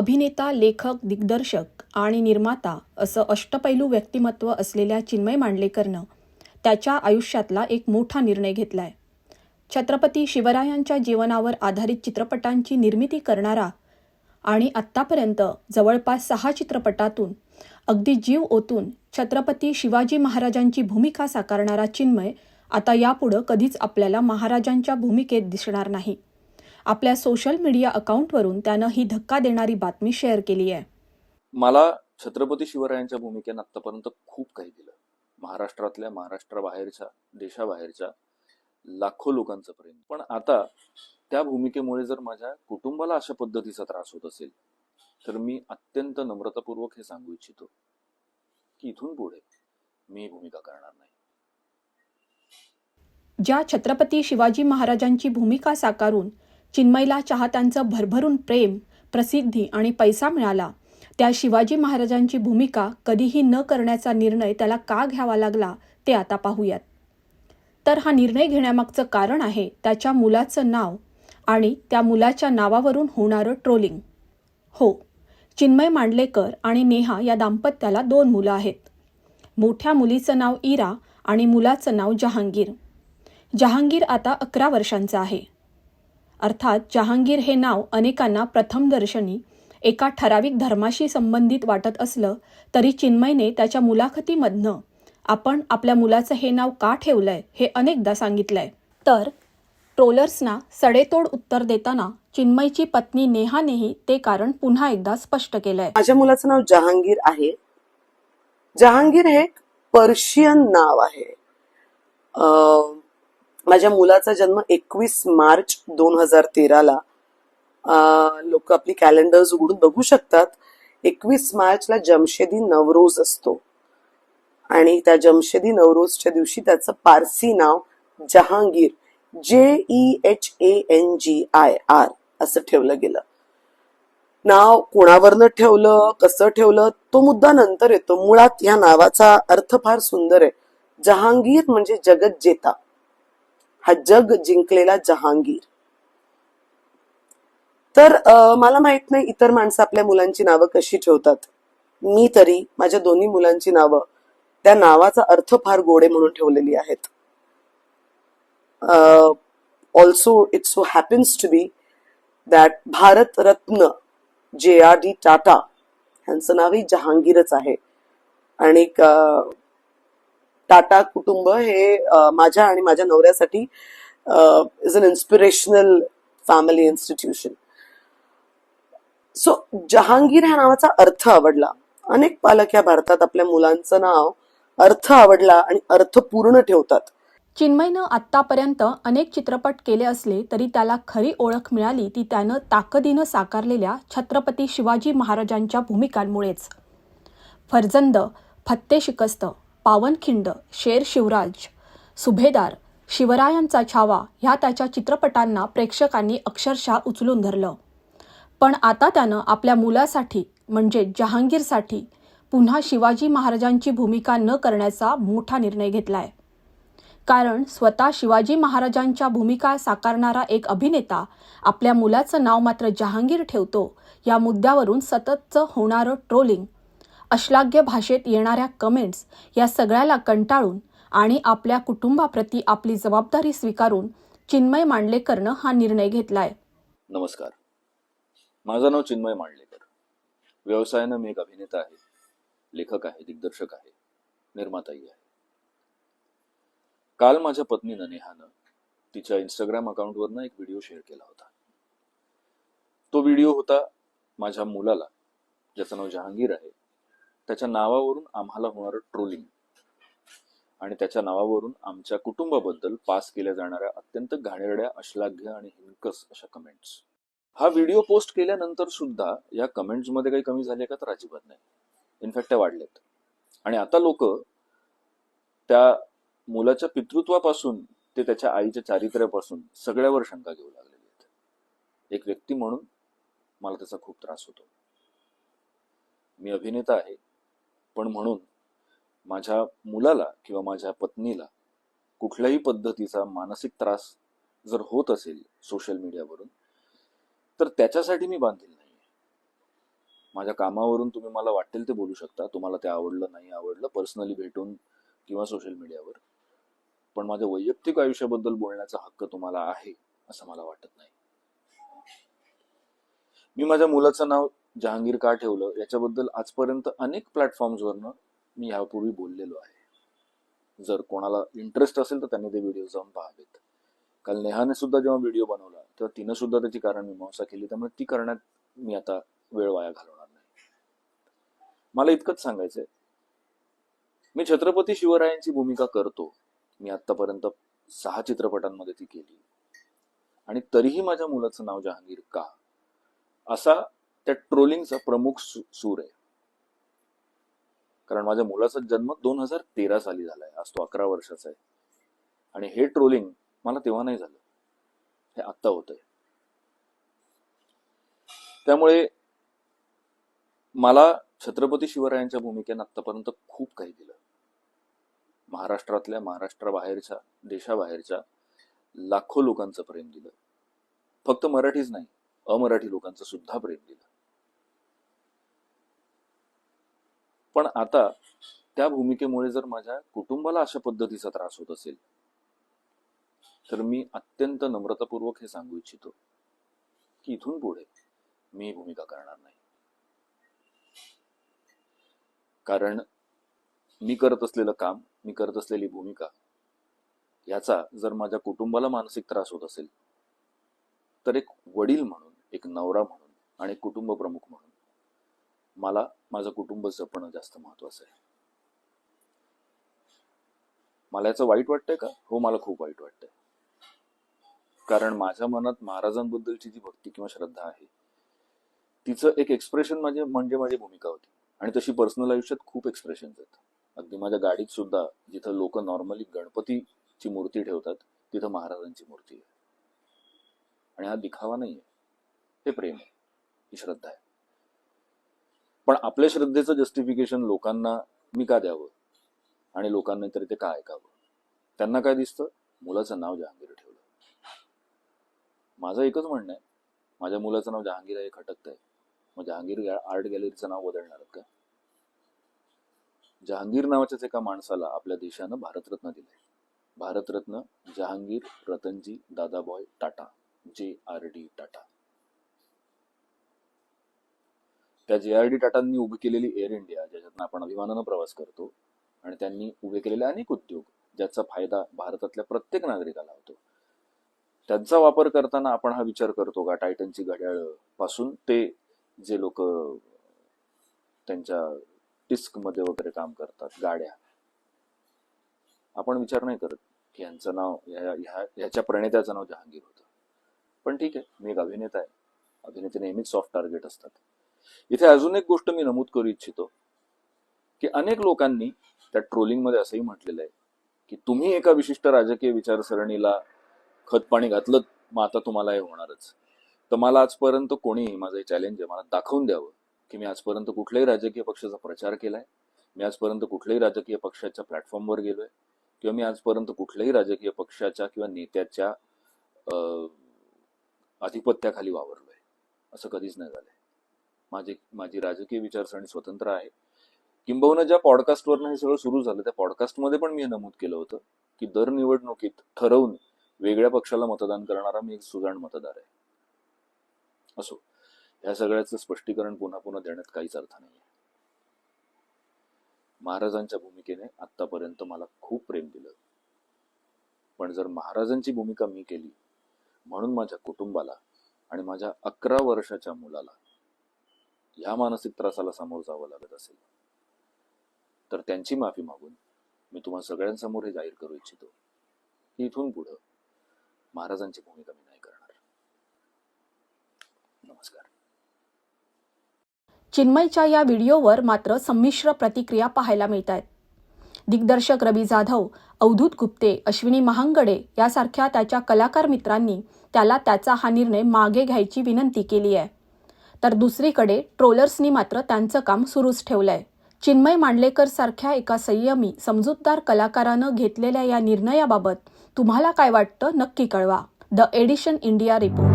अभिनेता लेखक दिग्दर्शक आणि निर्माता असं अष्टपैलू व्यक्तिमत्व असलेल्या चिन्मय मांडलेकरनं त्याच्या आयुष्यातला एक मोठा निर्णय घेतलाय. छत्रपती शिवरायांच्या जीवनावर आधारित चित्रपटांची निर्मिती करणारा आणि आत्तापर्यंत जवळपास सहा चित्रपटातून अगदी जीव ओतून छत्रपती शिवाजी महाराजांची भूमिका साकारणारा चिन्मय आता यापुढं कधीच आपल्याला महाराजांच्या भूमिकेत दिसणार नाही. आपल्या सोशल मीडिया अकाउंटवरून त्यानं ही धक्का देणारी बातमी शेअर केली आहे. मला छत्रपती शिवरायांच्या भूमिकेनं आतापर्यंत खूप काही दिलं. महाराष्ट्रातल्या महाराष्ट्राबाहेरच्या देशाबाहेरच्या लाखो लोकांचं प्रेम. पण आता त्या भूमिकेमुळे जर माझ्या कुटुंबाला अशा पद्धतीचा त्रास होत असेल तर मी अत्यंत नम्रतापूर्वक हे सांगू इच्छितो की इथून पुढे मी भूमिका करणार नाही. ज्या छत्रपती शिवाजी महाराजांची भूमिका साकारून चिन्मयला चाहत्यांचं भरभरून प्रेम प्रसिद्धी आणि पैसा मिळाला. त्या शिवाजी महाराजांची भूमिका कधीही न करण्याचा निर्णय त्याला का घ्यावा लागला ते आता पाहूयात. तर हा निर्णय घेण्यामागचं कारण आहे त्याच्या मुलाचं नाव आणि त्या मुलाच्या नावावरून होणारं ट्रोलिंग. हो चिन्मय मांडलेकर आणि नेहा या दाम्पत्याला दोन मुलं आहेत. मोठ्या मुलीचं नाव इरा आणि मुलाचं नाव जहांगीर. जहांगीर आता अकरा वर्षांचा आहे. अर्थात जहांगीर हे नाव अनेकांना प्रथमदर्शनी एका ठराविक धर्माशी संबंधित वाटत असलं तरी चिन्मयने त्याच्या मुलाखतीमधनं आपण आपल्या मुलाचं हे नाव का ठेवलंय हे अनेकदा सांगितलंय तर ट्रोलर्सना सडेतोड उत्तर देताना चिन्मयची पत्नी नेहानेही ते कारण पुन्हा एकदा स्पष्ट केलंय. माझ्या मुलाचं नाव जहांगीर आहे. जहांगीर हे पर्शियन नाव आहे. अं, माझ्या मुलाचा जन्म एकवीस मार्च दोन हजार तेराला. लोक आपली कॅलेंडर्स उघडून बघू शकतात. एकवीस मार्चला जमशेदी नवरोज असतो. आणि त्या जमशेदी नवरोजच्या दिवशी त्याचं पारसी नाव Jehangir J E H A N G I R असं ठेवलं गेलं. नाव कोणावरनं ठेवलं कसं ठेवलं तो मुद्दा नंतर येतो. मुळात या नावाचा अर्थ फार सुंदर आहे. जहांगीर म्हणजे जगत जेता हा जग जिंकलेला जहांगीर. तर मला माहीत नाही इतर माणसं आपल्या मुलांची नावं कशी ठेवतात. मी तरी माझ्या दोन्ही मुलांची नावं त्या नावाचा अर्थ फार गोडे म्हणून ठेवलेली आहेत. Also it so happens to be that Bharat Ratna J R D Tata यांचं नावही जहांगीरच आहे. आणि टाटा कुटुंब हे माझ्या आणि माझ्या नवऱ्यासाठी is an inspirational family institution so Jehangir ह्या नावाचा अर्थ आवडला. अनेक पालक या भारतात आपल्या मुलांचं नाव अर्थ आवडला आणि अर्थ पूर्ण ठेवतात. चिन्मयनं आत्तापर्यंत अनेक चित्रपट केले असले तरी त्याला खरी ओळख मिळाली ती त्यानं ताकदीनं साकारलेल्या छत्रपती शिवाजी महाराजांच्या भूमिकांमुळेच. फर्जंद फत्ते शिकस्त. पावनखिंड शेर शिवराज सुभेदार शिवरायांचा छावा ह्या त्याच्या चित्रपटांना प्रेक्षकांनी अक्षरशः उचलून धरलं. पण आता त्यानं आपल्या मुलासाठी म्हणजे जहांगीरसाठी पुन्हा शिवाजी महाराजांची भूमिका न करण्याचा मोठा निर्णय घेतलाय. कारण स्वतः शिवाजी महाराजांच्या भूमिका साकारणारा एक अभिनेता आपल्या मुलाचं नाव मात्र जहांगीर ठेवतो या मुद्द्यावरून सततचं होणारं ट्रोलिंग अश्लाघ्य भाषेत येणाऱ्या कमेंट्स या सगळ्याला कंटाळून आणि आपल्या कुटुंबाप्रती आपली जबाबदारी स्वीकारून चिन्मय मांडलेकरनं हा निर्णय घेतलाय. नमस्कार. माझं नाव चिन्मय मांडलेकर. व्यवसायानं मी एक अभिनेता आहे. लेखक आहे दिग्दर्शक आहे निर्माताही आहे. काल माझ्या पत्नीनं नेहानं तिच्या इंस्टाग्राम अकाउंटवरनं एक व्हिडिओ शेअर केला होता. तो व्हिडिओ होता माझ्या मुलाला ज्याचं नाव जहांगीर आहे. त्याच्या नावावरून आम्हाला होणारं ट्रोलिंग. आणि त्याच्या नावावरून आमच्या कुटुंबाबद्दल पास केल्या जाणाऱ्या अत्यंत घाणेरड्या अश्लाघ्य आणि हिंकस अशा कमेंट्स हा व्हिडिओ पोस्ट केल्यानंतर सुद्धा या कमेंट्समध्ये काही कमी झाले का तर अजिबात नाही. इनफॅक्ट त्या वाढलेत आणि आता लोक त्या मुलाच्या पितृत्वापासून ते त्याच्या आईच्या चारित्र्यापासून सगळ्यावर शंका घेऊ लागलेले आहेत. एक व्यक्ती म्हणून मला त्याचा खूप त्रास होतो. मी अभिनेता आहे. पण म्हणून माझ्या मुलाला किंवा माझ्या पत्नीला कुठल्याही पद्धतीचा मानसिक त्रास जर होत असेल सोशल मीडियावरून तर त्याच्यासाठी मी बांधील नाही माझ्या कामावरून तुम्ही मला वाटेल ते बोलू शकता. तुम्हाला ते आवडलं नाही आवडलं पर्सनली भेटून किंवा सोशल मीडियावर पण माझ्या वैयक्तिक आयुष्याबद्दल बोलण्याचा हक्क तुम्हाला आहे असं मला वाटत नाही. मी माझ्या मुलाचं नाव जहांगीर का ठेवलं? याच्याबद्दल आजपर्यंत अनेक प्लॅटफॉर्म्सवरनं मी यापूर्वी बोललेलो आहे. जर कोणाला इंटरेस्ट असेल तर त्यांनी ते व्हिडिओ जाऊन पाहावेत. काल नेहाने सुद्धा जेव्हा व्हिडिओ बनवला तेव्हा तिनं सुद्धा त्याची कारण मीमांसा केली त्यामुळे ती करण्यात मी आता वेळ वाया घालवणार नाही. मला इतकंच सांगायचंय. मी छत्रपती शिवरायांची भूमिका करतो. मी आतापर्यंत सहा चित्रपटांमध्ये ती केली. आणि तरीही माझ्या मुलाचं नाव जहांगीर का? असा त्या ट्रोलिंगचा प्रमुख सूर आहे. कारण माझ्या मुलाचा जन्म दोन हजार तेरा साली झालाय. आज तो अकरा वर्षाचा आहे. आणि हे ट्रोलिंग मला तेव्हा नाही झालं. हे आत्ता होतंय. त्यामुळे मला छत्रपती शिवरायांच्या भूमिकेनं आतापर्यंत खूप काही दिलं. महाराष्ट्रातल्या महाराष्ट्राबाहेरच्या देशाबाहेरच्या लाखो लोकांचं प्रेम दिलं. फक्त मराठीच नाही अमराठी लोकांचं सुद्धा प्रेम दिलं. पण आता त्या भूमिकेमुळे जर माझ्या कुटुंबाला अशा पद्धतीचा त्रास होत असेल तर मी अत्यंत नम्रतापूर्वक हे सांगू इच्छितो की इथून पुढे मी भूमिका करणार नाही. कारण मी करत असलेलं काम मी करत असलेली भूमिका याचा जर माझ्या कुटुंबाला मानसिक त्रास होत असेल तर एक वडील म्हणून एक नवरा म्हणून आणि कुटुंब प्रमुख म्हणून मला माझं कुटुंब जपणं जास्त महत्वाचं आहे. मला याचं वाईट वाटतंय का? हो मला खूप वाईट वाटतंय. कारण माझ्या मनात महाराजांबद्दलची जी भक्ती किंवा श्रद्धा आहे तिचं एक एक्सप्रेशन माझे म्हणजे माझी भूमिका होती. आणि तशी पर्सनल आयुष्यात खूप एक्सप्रेशन आहेत. अगदी माझ्या गाडीत सुद्धा जिथं लोक नॉर्मली गणपतीची मूर्ती ठेवतात तिथं महाराजांची मूर्ती आहे. आणि हा दिखावा नाही आहे हे प्रेम आहे. ही श्रद्धा आहे. पण आपल्या श्रद्धेचं जस्टिफिकेशन लोकांना मी का द्यावं? आणि लोकांना तरी ते का ऐकावं? त्यांना काय दिसतं? मुलाचं नाव जहांगीर ठेवलं. माझं एकच म्हणणं आहे. माझ्या मुलाचं नाव जहांगीर आहे खटकत आहे मग जहांगीर आर्ट गॅलरीचं नाव बदलणार का? जहांगीर नावाच्याच एका माणसाला आपल्या देशानं भारतरत्न दिलंय. भारतरत्न जहांगीर रतनजी दादाबॉय टाटा जे आर डी टाटा. त्या जे आर डी टाटांनी उभी केलेली एअर इंडिया ज्याच्यातनं आपण अभिमानानं प्रवास करतो आणि त्यांनी उभे केलेले अनेक उद्योग ज्याचा फायदा भारतातल्या प्रत्येक नागरिकाला होतो. त्यांचा वापर करताना आपण हा विचार करतो का टायटनची घड्याळपासून ते जे लोक त्यांच्या डिस्कमध्ये वगैरे काम करतात गाड्या. आपण विचार नाही करत की यांचं नाव ह्या- ह्याच्या प्रणेत्याचं नाव जहांगीर होतं. पण ठीक आहे मी एक अभिनेता आहे. अभिनेते नेहमीच सॉफ्ट टार्गेट असतात. इथे अजून एक गोष्ट मी नमूद करू इच्छितो की अनेक लोकांनी त्या ट्रोलिंगमध्ये असंही म्हटलेलं आहे की तुम्ही एका विशिष्ट राजकीय विचारसरणीला खतपाणी घातलं मग आता तुम्हाला हे होणारच. तर मला आजपर्यंत कोणीही माझं हे चॅलेंज आहे मला दाखवून द्यावं की मी आजपर्यंत कुठल्याही राजकीय पक्षाचा प्रचार केलाय मी आजपर्यंत कुठल्याही राजकीय पक्षाच्या प्लॅटफॉर्मवर गेलोय किंवा मी आजपर्यंत कुठल्याही राजकीय पक्षाच्या किंवा नेत्याच्या अधिपत्याखाली आधिपत्याखाली वावरलोय. असं कधीच नाही झालंय. माझी माझी राजकीय विचारसरणी स्वतंत्र आहे. किंबहुना ज्या पॉडकास्टवरनं हे सगळं सुरू झालं त्या पॉडकास्टमध्ये पण मी हे नमूद केलं होतं की दर निवडणुकीत ठरवून वेगळ्या पक्षाला मतदान करणारा मी एक सुजाण मतदार आहे. असो या सगळ्याचं स्पष्टीकरण पुन्हा पुन्हा देण्यात काहीच अर्थ नाही महाराजांच्या भूमिकेने आतापर्यंत मला खूप प्रेम दिलं. पण जर महाराजांची भूमिका मी केली म्हणून माझ्या कुटुंबाला आणि माझ्या अकरा वर्षाच्या मुलाला ह्या मानसिक त्रासाला सामोरं जावं लागत असेल. तर त्यांची माफी मागून मी तुम्हा सगळ्यांसमोर हे जाहीर करू इच्छितो की इथून पुढं महाराजांची भूमिका मी नाही करणार. नमस्कार. चिन्मयच्या या व्हिडिओवर मात्र संमिश्र प्रतिक्रिया पाहायला मिळत आहेत दिग्दर्शक रवी जाधव अवधूत गुप्ते अश्विनी महांगडे यासारख्या त्याच्या कलाकार मित्रांनी त्याला त्याचा हा निर्णय मागे घ्यायची विनंती केली आहे. तर दुसरीकडे ट्रोलर्सनी मात्र त्यांचं काम सुरूच ठेवलंय. चिन्मय मांडलेकर सारख्या एका संयमी समजूतदार कलाकारानं घेतलेल्या या निर्णयाबाबत तुम्हाला काय वाटतं नक्की कळवा. The edition India report.